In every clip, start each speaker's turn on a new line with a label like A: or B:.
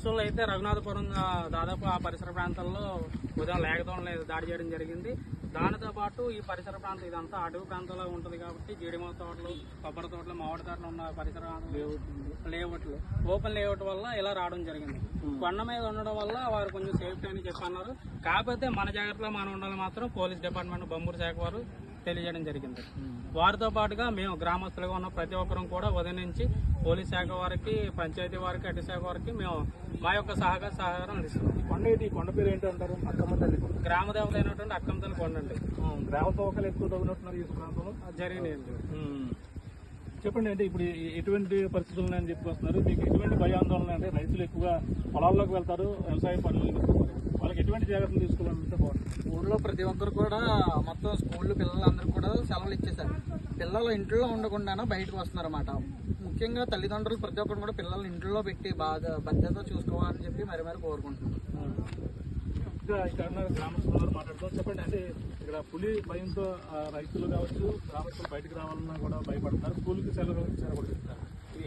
A: పశువులు అయితే రఘునాథపురం దాదాపు ఆ పరిసర ప్రాంతాల్లో ఉదయం లేకతోనే దాడి చేయడం జరిగింది. దానితో పాటు ఈ పరిసర ప్రాంతం ఇదంతా అటవీ ప్రాంతంలో ఉంటుంది కాబట్టి జీడిమ తోటలు కొబ్బరి తోటలు మామిడి తోటలు ఉన్న పరిసర లేఅవుట్లు ఓపెన్ లేఅవుట్ వల్ల ఇలా రావడం జరిగింది. కొండ మీద ఉండడం వల్ల వారు కొంచెం సేఫ్టీ అని చెప్పి అన్నారు కాకపోతే మన జాగ్రత్తలో మనం ఉండాలి మాత్రం పోలీస్ డిపార్ట్మెంట్ బొమ్మూరు శాఖ వారు తెలియజేయడం జరిగింది. వారితో పాటుగా మేము గ్రామస్తులుగా ఉన్న ప్రతి ఒక్కరం కూడా ఉదయం నుంచి పోలీస్ శాఖ వారికి పంచాయతీ వారికి అటు శాఖ వారికి మేము మా యొక్క సహకార సహకారం అందిస్తున్నాం
B: కొండ ఈ కొండ పేరు ఏంటి అంటారు? అక్కమ్మ తల్లి కొండ.
A: గ్రామ దేవత అయినటువంటి అక్కంతలు కొండండి
B: ఉమ్, గ్రామ తవ్వకాలు ఎక్కువ తవ్వినట్టున్నారు ఈ ప్రాంతంలో.
A: జరిగినాయండి.
B: చెప్పండి అంటే ఇప్పుడు ఈ- ఎటువంటి పరిస్థితులు ఉన్నాయని చెప్పి వస్తున్నారు? మీకు ఎటువంటి భయాందోళన అంటే రైతులు ఎక్కువగా పొలాల్లోకి వెళ్తారు వ్యవసాయ పనులు వాళ్ళకి ఎటువంటి జాగ్రత్తలు తీసుకోవాలంటే బాగుంటుంది?
C: ఊళ్ళో ప్రతి ఒక్కరు కూడా మొత్తం స్కూళ్ళు పిల్లలందరూ కూడా సెలవులు ఇచ్చేసారు పిల్లలు ఇంట్లో ఉండకుండా బయటకు వస్తున్నారు అన్నమాట ముఖ్యంగా తల్లిదండ్రులు ప్రతి ఒక్కరు కూడా పిల్లల్ని ఇంట్లో పెట్టి బాగా భద్రత చూసుకోవాలని చెప్పి మరి మరి కోరుకుంటున్నాను
B: ఇంకా ఇక్కడ ఉన్న గ్రామస్తులు మాట్లాడుతూ చెప్పండి అంటే ఇక్కడ పులి భయంతో రైతులు కావచ్చు గ్రామస్తులు బయటకు రావాలన్నా కూడా భయపడుతున్నారు. స్కూల్కి సెలవు ఇచ్చారు కూడా చెప్తారు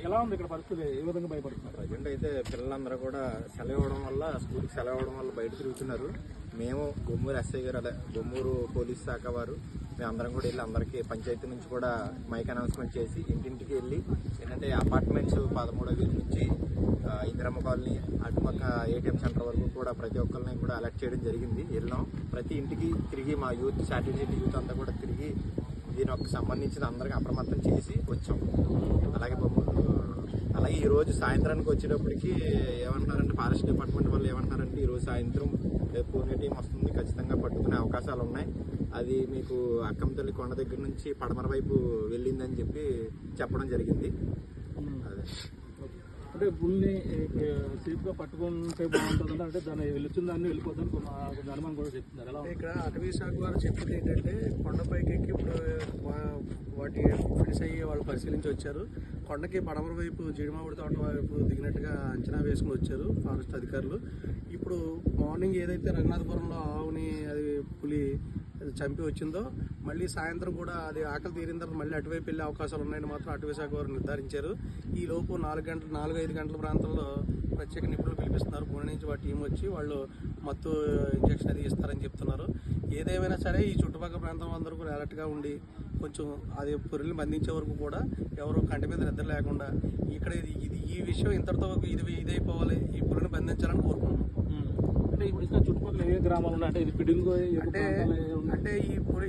B: ఎలా ఉంది ఇక్కడ పరిస్థితి? ఏ విధంగా భయపడుతున్నారు?
D: ప్రజెంట్ అయితే పిల్లలందరూ కూడా సెలవు ఇవ్వడం వల్ల స్కూల్కి సెలవు ఇవ్వడం వల్ల బయట తిరుగుతున్నారు. మేము బొమ్మూరు ఎస్ఐ గారు అదే బొమ్మూరు పోలీస్ శాఖ వారు మేము అందరం కూడా వెళ్ళి అందరికీ పంచాయతీ నుంచి కూడా మైక్ అనౌన్స్మెంట్ చేసి ఇంటింటికి వెళ్ళి ఏంటంటే అపార్ట్మెంట్స్ పదమూడో వీధి నుంచి ఇందిరమ్మ కాలనీ అటుపక్క ఏటీఎం సెంటర్ వరకు కూడా ప్రతి ఒక్కరిని కూడా అలర్ట్ చేయడం జరిగింది. వెళ్ళాం. ప్రతి ఇంటికి తిరిగి మా యూత్ సాటిలైట్ యూత్ అంతా కూడా తిరిగి దీనికి సంబంధించిన అందరికీ అప్రమత్తం చేసి వచ్చాం. అలాగే బొమ్మూరు అలాగే ఈ రోజు సాయంత్రానికి వచ్చేటప్పటికి ఏమంటున్నారంటే ఫారెస్ట్ డిపార్ట్మెంట్ వాళ్ళు ఏమంటున్నారంటే ఈ రోజు సాయంత్రం పూణే టీం వస్తుంది ఖచ్చితంగా పట్టుకునే అవకాశాలు ఉన్నాయి. అది మీకు అక్కంతల్లి కొండ దగ్గర నుంచి పడమర వైపు వెళ్ళిందని చెప్పి చెప్పడం జరిగింది. అదే.
B: అంటే పుల్ని సేఫ్గా పట్టుకుంటే బాగుంటుంది అంటే దాన్ని వెళ్ళొచ్చిన దాన్ని వెళ్ళిపోతాను అనుమానం కూడా చెప్తున్నారు. ఎలా
E: ఇక్కడ అటవీ శాఖ వారు చెప్పింది ఏంటంటే కొండపైకి ఎక్కి ఇప్పుడు వా- వాటి ఫినిష్ అయ్యి వాళ్ళు పరిశీలించి వచ్చారు. కొండకి పడమర వైపు జీడిమామిడి తోట వైపు దిగినట్టుగా అంచనా వేసుకుని వచ్చారు ఫారెస్ట్ అధికారులు. ఇప్పుడు మార్నింగ్ ఏదైతే రంగనాథపురంలో ఆవుని అది పులి చంపి వచ్చిందో మళ్ళీ సాయంత్రం కూడా అది ఆకలి తీరిన తర్వాత మళ్ళీ అటువైపు వెళ్ళే అవకాశాలు ఉన్నాయని మాత్రం అటవీ శాఖ వారు నిర్ధారించారు. ఈ లోపు నాలుగు గంటలు నాలుగు ఐదు గంటల ప్రాంతంలో ప్రత్యేక నిపుణులు పిలిపిస్తున్నారు. పూణె నుంచి వాటి టీం వచ్చి వాళ్ళు మత్తు ఇంజక్షన్ అది ఇస్తారని చెప్తున్నారు. ఏదేమైనా సరే ఈ చుట్టుపక్కల ప్రాంతం అందరూ కూడా అలర్ట్గా ఉండి కొంచెం అది పురుల్ని బంధించే వరకు కూడా ఎవరు కంటి మీద నిద్ర లేకుండా ఇక్కడ ఇది ఇది ఈ విషయం ఇంతటితో ఇది ఇదైపోవాలి. ఈ పురుని బంధించాలని కోరుకుంటున్నాం.
B: అంటే ఇప్పుడు చుట్టుపక్కల ఏ గ్రామాలు ఉన్నాయి? అంటే ఇది పిడుగు
E: అంటే అంటే ఇప్పుడు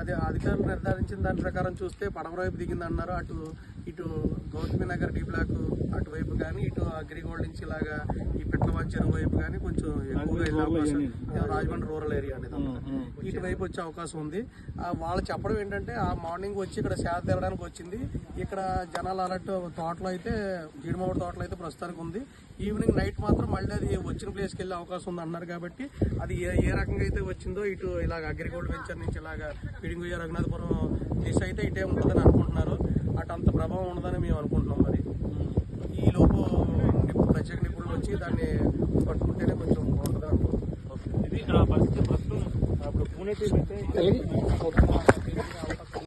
E: అది అధికారులు నిర్ధారించిన దాని ప్రకారం చూస్తే పడమర వైపు దిగింది అన్నారు అటు ఇటు గౌతమి నగర్ డి బ్లాక్ అటువైపు కానీ ఇటు అగ్రిగోల్డ్ నుంచి ఇలాగా ఈ పిట్లవాన్ చెరువు వైపు కానీ కొంచెం ఎక్కువగా వెళ్ళే అవకాశం రాజమండ్రి రూరల్ ఏరియా అనేది. ఇటువైపు వచ్చే అవకాశం ఉంది. వాళ్ళు చెప్పడం ఏంటంటే ఆ మార్నింగ్ వచ్చి ఇక్కడ సేద తీరడానికి వచ్చింది. ఇక్కడ జనాలు అన్నట్టు తోటలో అయితే జీడిమామిడి తోటలో అయితే ప్రస్తుతానికి ఉంది. ఈవినింగ్ నైట్ మాత్రం మళ్ళీ అది వచ్చిన ప్లేస్కి వెళ్ళే అవకాశం ఉంది అన్నారు కాబట్టి అది ఏ ఏ రకంగా అయితే వచ్చిందో ఇటు ఇలాగ అగ్రిగోల్డ్ వెంచర్ నుంచి ఇలాగ పిడింగుయ్య రఘునాథపురం దిశ అయితే ఇటే ఉంటుందని అనుకుంటున్నారు. అటు అంత ప్రభావం ఉండదని మేము అనుకుంటున్నాం మరి. ఈ లోపు నిపు- ప్రత్యేక నిపుణులు వచ్చి దాన్ని పట్టుకుంటేనే కొంచెం బాగుంటుంది అనుకుంటున్నాం.
B: ఇది ఆ పరిస్థితి ప్రస్తుతం ఇప్పుడు పూణే టీం అయితే